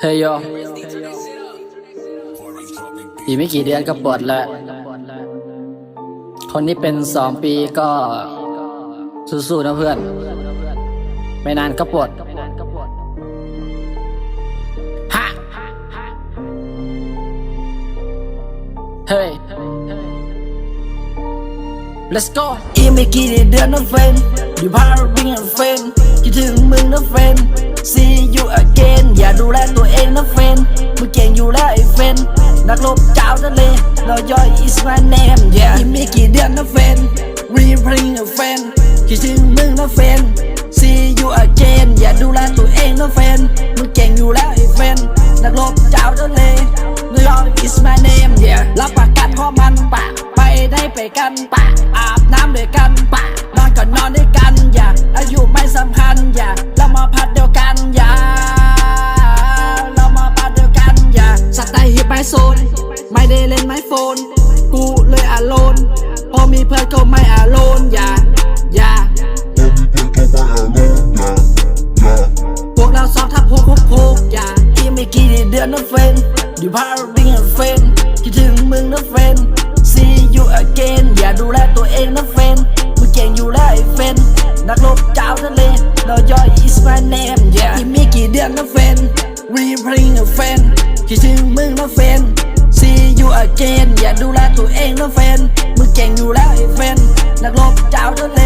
เฮ้ยโยอีกไม่กี่เดือนก็ปลดแล้ว คนนี้เป็นสองปีก็สู้ๆนะเพื่อน ไม่นานก็ปลดฮะเฮ้ย let's go อีกไม่กี่เดือนนะเฟนอยู่พาราบิงเฟนคิดถึงมึงนะเฟน see you again อย่าดูแลตัวเองนะเฟนมึงเก่งอยู่แล้วไอ้เฟนนักรบเจ้า อาบน้ำด้วยกันปะนอนก่อนนอนด้วยกันอย่าอายุไม่สำคัญอย่าเรามาพัดเดียวกันอย่าเรามาพัดเดียวกันอย่าสไตล์ฮิปไบโซนไม่ได้เล่นไม้โฟน กูเลยอาโลนพอมีเพื่อนก็ไม่อาโลนอย่าอย่าพวกเราสอบทับพวกพวกพวกอย่าอีกไม่กี่เดือนนะเฟนอยู่พาราบิงเฟนคิดถึงมึงนะเฟน see you again เองนะเฟนมึงเก่งอยู่แล้วไอ้เฟนนักรบเจ้าทะเลเราย่อย is my name yeah อีกไม่กี่เดือนนะเฟน replaying a fan คิดถึงมึงนะเฟน see you again อย่าดูแลตัวเองนะเฟนมึงเก่งอยู่แล้วไอ้เฟนนักรบเจ้าทะเล